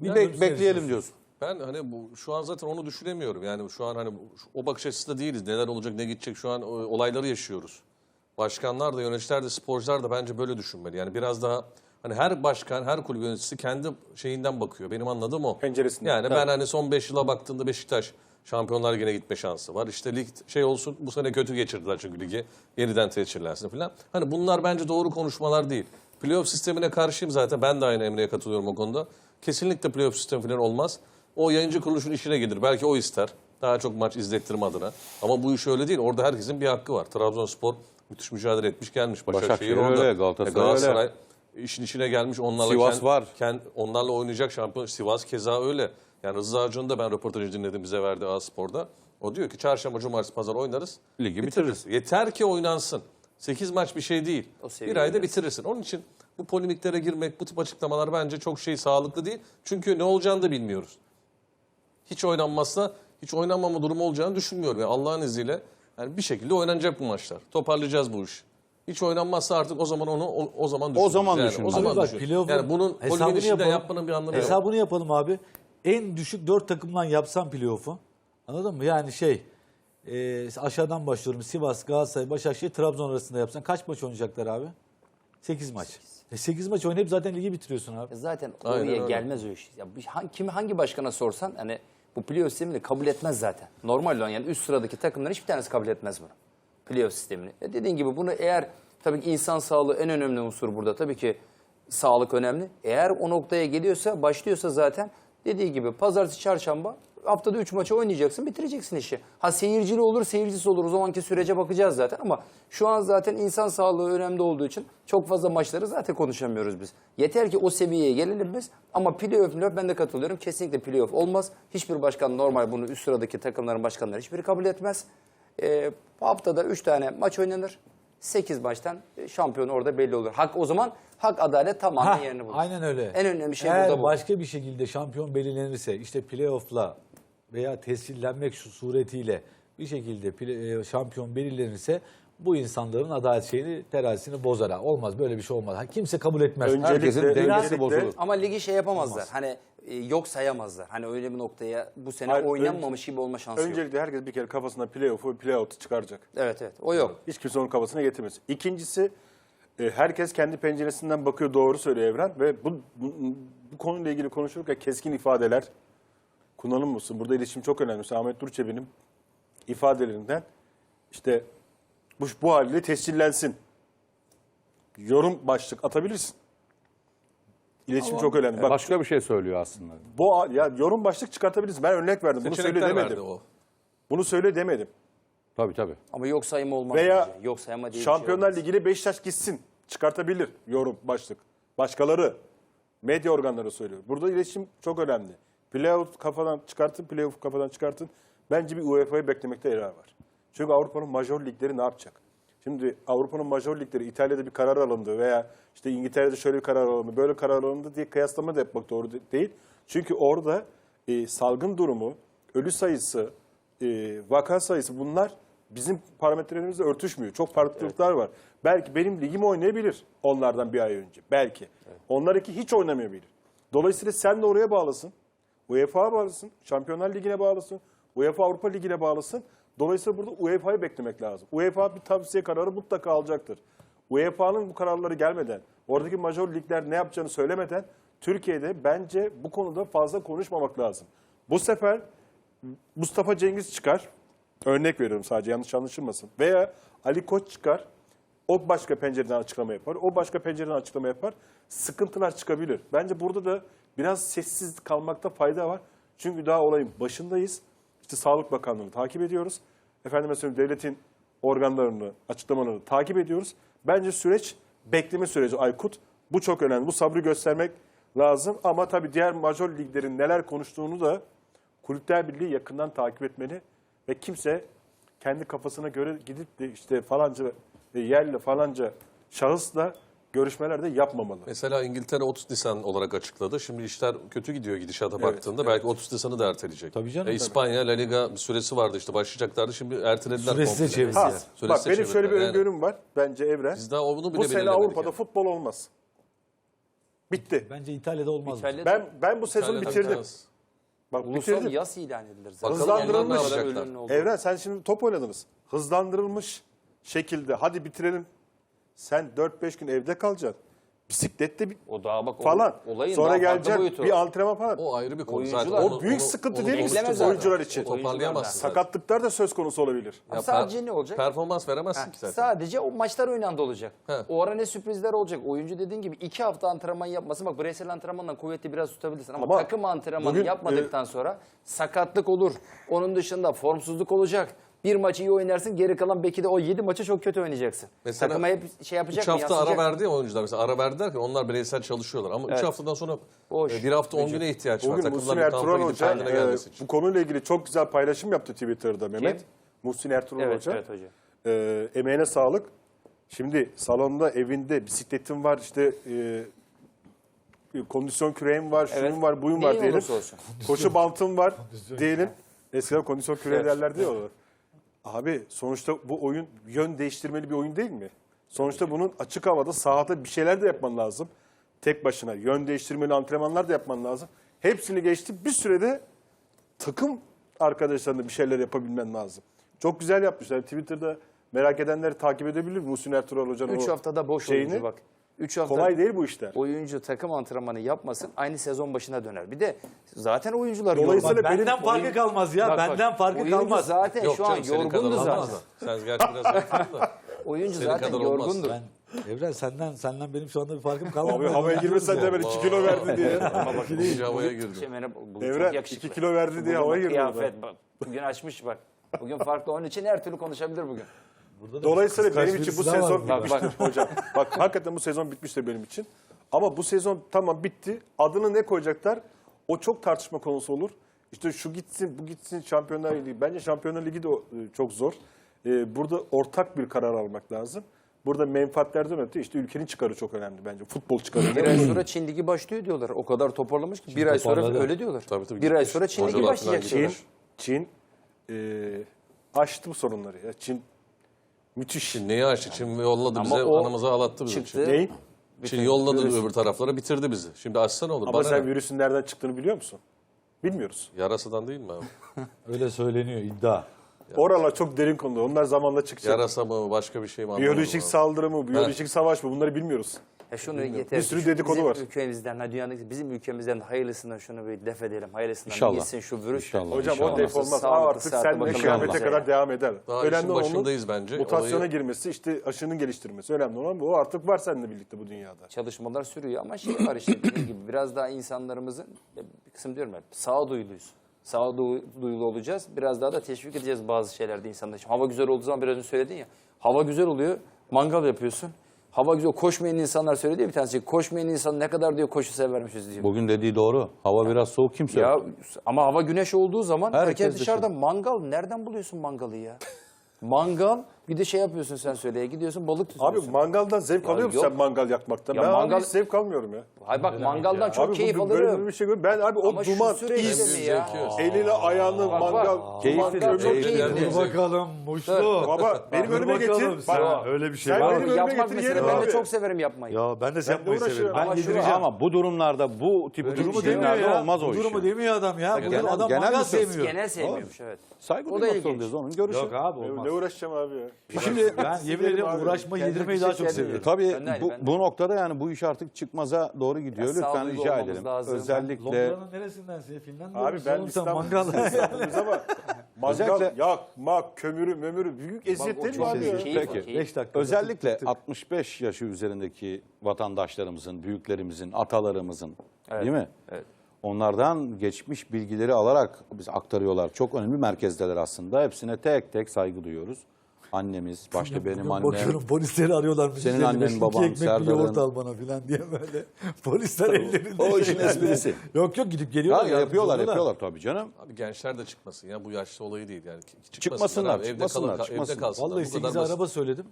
Bir Yani bek- önümüzü bekleyelim diyorsun. Ben hani bu şu an zaten onu düşünemiyorum. Yani şu an hani o bakış açısında değiliz. Neler olacak, ne gidecek şu an o- olayları yaşıyoruz. Başkanlar da, yöneticiler de, sporcular da bence böyle düşünmeli. Yani biraz daha hani her başkan, her kulüp yöneticisi kendi şeyinden bakıyor. Benim anladığım o. Penceresinden. Yani ben hani son 5 yıla baktığımda Beşiktaş Şampiyonlar Ligi'ne gitme şansı var. İşte lig şey olsun bu sene kötü geçirdiler çünkü ligi. Yeniden tescillensin falan. Hani bunlar bence doğru konuşmalar değil. Playoff sistemine karşıyım zaten. Ben de aynı Emre'ye katılıyorum o konuda. Kesinlikle playoff sistemi falan olmaz. O yayıncı kuruluşun işine gelir. Belki o ister. Daha çok maç izlettirme adına. Ama bu iş öyle değil. Orada herkesin bir hakkı var. Trabzonspor müthiş mücadele etmiş gelmiş. Başakşehir Başakşehir orada. öyle, Galatasaray E, Galatasaray işin içine gelmiş. Onlarla Sivas kend- var. kend- onlarla oynayacak şampiyon. Sivas keza öyle. Yani Rıza Ağacı'nın da ben röportajı dinledim bize verdi A-Spor'da. O diyor ki çarşamba, cumartesi, pazar oynarız. Ligi bitiririz. Yeter ki oynansın. 8 maç bir şey değil. O Bir ayda bitirirsin. Onun için bu polemiklere girmek, bu tip açıklamalar bence çok şey sağlıklı değil. Çünkü ne olacağını da bilmiyoruz. Hiç oynanmazsa hiç oynanmama durumu olacağını düşünmüyorum. Yani Allah'ın izniyle yani bir şekilde oynanacak bu maçlar. Toparlayacağız bu işi. Hiç oynanmazsa artık o zaman onu o, o zaman düşünürüz. zaman yani, düşünürüz. O zaman Abi bak, düşünürüz. playoff'un Yani bunun hesabını polemiğin içinde yapalım. yapmanın bir anlamı yok. Hesabını yapalım abi. En düşük dört takımdan yapsam playoff'u. Anladın mı? Yani şey e, aşağıdan başlıyorum. Sivas, Galatasaray, Başakşehir, Trabzon arasında yapsan kaç maç oynayacaklar abi? 8 maç. E 8 maç oynayıp zaten ligi bitiriyorsun abi. E Zaten Aynen oraya öyle. gelmez o iş. Ya bir- hangi, kimi hangi başkana sorsan hani bu playoff sistemini kabul etmez zaten. Normal olan yani üst sıradaki takımların hiçbir tanesi kabul etmez bunu. Playoff sistemini. E dediğin gibi bunu eğer tabii ki insan sağlığı en önemli unsur burada. Tabii ki sağlık önemli. Eğer o noktaya geliyorsa, başlıyorsa zaten dediği gibi pazartesi, çarşamba haftada 3 maçı oynayacaksın, bitireceksin işi. Ha seyircili olur, seyircisi olur. O zamanki sürece bakacağız zaten ama şu an zaten insan sağlığı önemli olduğu için çok fazla maçları zaten konuşamıyoruz biz. Yeter ki o seviyeye gelelim biz ama playoff playoff ben de katılıyorum. Kesinlikle playoff olmaz. Hiçbir başkan normal bunu üst sıradaki takımların başkanları hiçbiri kabul etmez. Ee, haftada 3 tane maç oynanır. 8 maçtan e, şampiyon orada belli olur. Hak o zaman hak adalet tamamen Hah, yerini bulur. aynen öyle. En önemli şey Eğer burada bu. başka bir şekilde şampiyon belirlenirse işte playoff'la veya tescillenmek şu suretiyle bir şekilde e, şampiyon belirlenirse bu insanların adalet şeyini terazisini bozar. ha. Olmaz böyle bir şey olmaz. Ha, kimse kabul etmez. Öncelikle- Herkesin dengesi öncelikle- bozulur. Ama ligi şey yapamazlar. Hani e, yok sayamazlar. Hani öyle bir noktaya bu sene Hayır, oynanmamış gibi olma şansı yok. Öncelikle herkes bir kere kafasına playoff'u playout'u çıkaracak. Evet evet. O yok. Hiç kimse onun kafasına getirmez. İkincisi e, herkes kendi penceresinden bakıyor doğru söylüyor Evren ve bu, bu, bu konuyla ilgili konuşurken keskin ifadeler kullanılmasın. Burada iletişim çok önemli. Mesela Ahmet Durçebi'nin ifadelerinden işte bu, bu haliyle tescillensin. Yorum başlık atabilirsin. İletişim çok önemli. Bak Başka bir şey söylüyor aslında. bu ya yorum başlık çıkartabilirsin. Ben örnek verdim. Bunu söyle demedim. o. Bunu söyle demedim. Tabii tabii. Ama yok sayma olmaz. Veya bence. Yok sayma diye bir Şampiyonlar şey. Ligi'ne Beşiktaş gitsin. Çıkartabilir yorum başlık. Başkaları medya organları söylüyor. Burada iletişim çok önemli. Playoff kafadan çıkartın, playoff kafadan çıkartın. Bence bir UEFA'yı beklemekte yarar var. Çünkü Avrupa'nın major ligleri ne yapacak? Şimdi Avrupa'nın major ligleri İtalya'da bir karar alındı veya işte İngiltere'de şöyle bir karar alındı, böyle karar alındı diye kıyaslama da yapmak doğru de- değil. Çünkü orada e, salgın durumu, ölü sayısı, e, vaka sayısı bunlar bizim parametrelerimizle örtüşmüyor. Çok farklılıklar var. Belki benim ligim oynayabilir onlardan bir ay önce. Belki. Onlarınki hiç oynamayabilir. Dolayısıyla sen de oraya bağlısın. UEFA'ya bağlısın. Şampiyonlar Ligi'ne bağlısın. UEFA Avrupa Ligi'ne bağlısın. Dolayısıyla burada UEFA'yı beklemek lazım. UEFA bir tavsiye kararı mutlaka alacaktır. UEFA'nın bu kararları gelmeden, oradaki major ligler ne yapacağını söylemeden Türkiye'de bence bu konuda fazla konuşmamak lazım. Bu sefer Mustafa Cengiz çıkar. Örnek veriyorum sadece yanlış anlaşılmasın. Veya Ali Koç çıkar. O başka pencereden açıklama yapar. O başka pencereden açıklama yapar. Sıkıntılar çıkabilir. Bence burada da biraz sessiz kalmakta fayda var. Çünkü daha olayın başındayız. İşte Sağlık Bakanlığı'nı takip ediyoruz. Efendime söyleyeyim devletin organlarını, açıklamalarını takip ediyoruz. Bence süreç bekleme süreci Aykut. Bu çok önemli. Bu sabrı göstermek lazım. Ama tabii diğer major liglerin neler konuştuğunu da Kulüpler Birliği yakından takip etmeli ve kimse kendi kafasına göre gidip de işte falanca yerle falanca şahısla görüşmeler de yapmamalı. Mesela İngiltere 30 Nisan olarak açıkladı. Şimdi işler kötü gidiyor gidişata baktığında. Belki 30 Nisan'ı da erteleyecek. Tabii canım, E, İspanya, La Liga bir süresi vardı işte başlayacaklardı. Şimdi ertelediler. Süresi de çevirdi. Bak benim şöyle bir çevirdiler. Yani öngörüm var bence Evren. Biz daha onu bile Bu sene Avrupa'da yani. futbol olmaz. Bitti. Bence İtalya'da olmaz. İtalya'da Ben ben bu sezonu bitirdim. Bak ulusal bitirdim. yas ilan edilir zaten. Hızlandırılmış. Evren sen şimdi top oynadınız. Hızlandırılmış şekilde hadi bitirelim. Sen 4-5 gün evde kalacaksın. Bisiklette bir O daha bak falan. o- olayın Sonra daha farklı geleceksin boyutu. bir antrenman falan. O ayrı bir konu Oyuncular- zaten. O büyük sıkıntı değil mi Eklemez zaten. oyuncular için? Toparlayamazsın. zaten. Sakatlıklar da söz konusu olabilir. Ya sadece per- ne olacak? Performans veremezsin Ha, ki zaten. Sadece o maçlar oynandı olacak. He. O ara ne sürprizler olacak. Oyuncu dediğin gibi iki hafta antrenman yapması bak bireysel antrenmanla kuvveti biraz tutabilirsin. Ama, Ama takım antrenmanı bugün, yapmadıktan sonra sakatlık olur. Onun dışında formsuzluk olacak. Bir maçı iyi oynarsın geri kalan belki de o 7 maçı çok kötü oynayacaksın. Mesela Takıma hep şey yapacak 3 mı? hafta ara yansıyacak mı? verdi ya oyuncular. Mesela ara verdi derken onlar bireysel çalışıyorlar. Ama 3 Evet. haftadan sonra Boş. e, bir hafta 10 güne ihtiyaç var. Bugün Muhsin bir kampa Ertuğrul gidip Hoca kendine e, gelmesi için. bu konuyla ilgili çok güzel paylaşım yaptı Twitter'da Mehmet. Muhsin Ertuğrul Evet, Hoca. evet hoca. E, emeğine sağlık. Şimdi salonda, evinde bisikletim var, işte e, kondisyon küreğim var, şunun Evet. var, buyum var Neyin diyelim. olursa olsun. Koşu bantım var diyelim. Eskiden kondisyon küreği Evet. derler diyor. Abi sonuçta bu oyun yön değiştirmeli bir oyun değil mi? Sonuçta bunun açık havada sahada bir şeyler de yapman lazım. Tek başına yön değiştirmeli antrenmanlar da yapman lazım. Hepsini geçti. Bir sürede takım arkadaşlarına bir şeyler yapabilmen lazım. Çok güzel yapmışlar. Twitter'da merak edenleri takip edebilir. Muhsin Ertuğrul Hoca'nın 3 o haftada boş şeyini. oyuncu bak. 3 hafta Kolay değil bu işler. oyuncu takım antrenmanı yapmasın aynı sezon başına döner. Bir de zaten oyuncular Dolayısıyla yorgun. Benden farkı oyun- kalmaz ya. Bak bak, benden farkı oyuncu kalmaz. zaten Yok şu an canım, senin kadar yorgundu olmaz zaten. da. Sen gerçi biraz da. Oyuncu Senin zaten kadar olmaz. yorgundur. Ben Evren senden senden benim şu anda bir farkım kalmadı. Abi havaya girmesen de ben 2 kilo verdi diye. Ama bak İyice havaya girdi. Şey, Evren çok yakışıklı. 2 kilo verdi diye Bugün havaya bak, girdi. orada. Kıyafet bak. Bugün açmış bak. Bugün farklı. Onun için her türlü konuşabilir bugün. Dolayısıyla Kıskanç benim için bu sezon burada. bitmiştir hocam. Bak hakikaten bu sezon bitmiştir benim için. Ama bu sezon tamam bitti. Adını ne koyacaklar? O çok tartışma konusu olur. İşte şu gitsin, bu gitsin Şampiyonlar Ligi. Bence Şampiyonlar Ligi de e, çok zor. E, burada ortak bir karar almak lazım. Burada menfaatlerden öte işte ülkenin çıkarı çok önemli bence. Futbol çıkarı. Bir ay sonra Çin Ligi başlıyor diyorlar. O kadar toparlamış ki bir ay sonra toparladı. öyle diyorlar. Tabii, tabii, bir ay gitmiş. sonra Çin Ligi Hocalar başlayacak Çin, diyorlar. Çin e, aştı bu sorunları. Ya. Çin müthiş. Çin neyi açtı? Çin yolladı Ama bize, o anamızı ağlattı bizi. çıktı. Çin. Neyi? Çin yolladı öbür taraflara bitirdi bizi. Şimdi açsa ne olur? Ama Bana sen ne? virüsün nereden çıktığını biliyor musun? Bilmiyoruz. Yarasa'dan değil mi abi? Öyle söyleniyor iddia. Oralar çok derin konular. Onlar zamanla çıkacak. Yarasa mı başka bir şey mi? anlamadım Biyolojik abi. saldırı mı, biyolojik savaş mı bunları bilmiyoruz. E şunu yeter. Bir sürü Şu dedikodu bizim var. ülkemizden, ha dünyadaki bizim ülkemizden hayırlısından şunu bir def edelim. Hayırlısından İnşallah. gitsin şu virüs. İnşallah. Hocam İnşallah. o def olmaz. Aa, artık bakalım. kıyamete kadar devam eder. Daha işin başındayız bence. Mutasyona Olayı- girmesi, işte aşının geliştirmesi. Önemli olan bu. O artık var seninle birlikte bu dünyada. Çalışmalar sürüyor ama şey var işte dediğim gibi biraz daha insanlarımızın bir kısım diyorum hep sağduyuluyuz. Sağduyulu olacağız. Biraz daha da teşvik edeceğiz bazı şeylerde insanlar. Şimdi hava güzel olduğu zaman biraz önce söyledin ya. Hava güzel oluyor. Mangal yapıyorsun. Hava güzel. Koşmayan insanlar söyledi ya bir tanesi. Koşmayan insan ne kadar diyor koşu severmişiz diyor. Bugün dediği doğru. Hava biraz soğuk kimse Ya yok. ama hava güneş olduğu zaman Herkes herkes dışarıda mangal. Nereden buluyorsun mangalı ya? mangal bir de şey yapıyorsun sen söyleye gidiyorsun balık Abi tutuyorsun. mangaldan zevk Ya alıyor musun yok. sen mangal yakmaktan? Ya ben mangal- abi hiç zevk almıyorum ya. Hayır bak mangaldan çok abi keyif bu, böyle alırım. bir şey. Ben abi o Ama şu duman, süreçte iz, mi ya? eliyle ayağını Bak, mangal, bak. Keyifli mangal de, çok keyifli. keyifli. Dur bakalım Muşlu. Baba benim Dur önüme bakalım getir. sen. Bak, Öyle bir şey sen var benim mı? önüme Yapmak getir yerim Ben abi. de çok severim yapmayı. Ya ben de de yapmayı severim. Ben Ama şu- yedireceğim. Ama bu durumlarda bu tip Durumu demiyor durumlarda olmaz o Bu iş. durumu demiyor adam ya. Bu genel- adam genel mangal bir sevmiyor. Genel sevmiyormuş evet. Saygı O da duymak ilginç. zorundayız onun görüşü. Yok abi olmaz. Ne uğraşacağım abi ya? Şimdi Ben yemin ederim uğraşma yedirmeyi daha çok seviyorum. tabii Ben de aynı, bu, ben de. bu noktada yani bu iş artık çıkmaza doğru gidiyor. Biraz Lütfen sağduyulu rica olmamız edelim. lazım. Özellikle Londra'nın neresindensin? Finlandiya Abi ben oğlum sen İstanbul mangal. İstanbul'dayız ama mangal, Özellikle- yakmak, kömürü, mömürü büyük eziyet değil mi çok abi ya? Peki. keyif. 5 dakika. özellikle 65 yaşı üzerindeki vatandaşlarımızın, büyüklerimizin, atalarımızın değil mi? Evet. Onlardan geçmiş bilgileri alarak biz aktarıyorlar. Çok önemli merkezdeler aslında. Hepsine tek tek saygı duyuyoruz. Annemiz, başta benim annem. Bakıyorum polisleri arıyorlarmış. Senin Üzerine annen, iki baban, ekmek bir Serdar'ın. yoğurt al bana filan diye böyle. Polisler ellerinde. o işin esprisi. Yok yok gidip Ya, geliyorlar. yardımcı yapıyorlar, oluyorlar. yapıyorlar tabii canım. Abi gençler de çıkmasın ya bu yaşta olayı değil yani. Çıkmasınlar, Çıkmasınlar, abi. Evde çıkmasınlar, kalın- çıkmasınlar. Evde kalsınlar. Vallahi Bu kadar 8 basit. araba söyledim.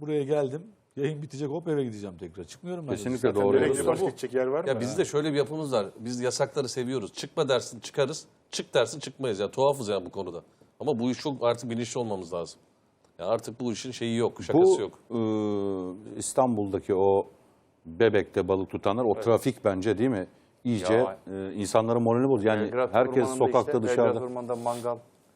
Buraya geldim. Yayın bitecek hop eve gideceğim tekrar. Çıkmıyorum ben. Kesinlikle Zaten doğru bir- başka gidecek yer var mı? Ya bizde şöyle bir yapımız var. Biz yasakları seviyoruz. Çıkma dersin çıkarız. Çık dersin çıkmayız. Ya tuhafız ya bu konuda. Ama bu iş çok artık bilinçli olmamız lazım. Ya artık bu işin şeyi yok, şakası Bu yok. e, İstanbul'daki o Bebek'te balık tutanlar o trafik bence değil mi? İyice Ya. e, insanların moralini bozuyor. Yani Belgrad herkes sokakta işte, dışarıda. Belgrad Ormanı'nda mangal.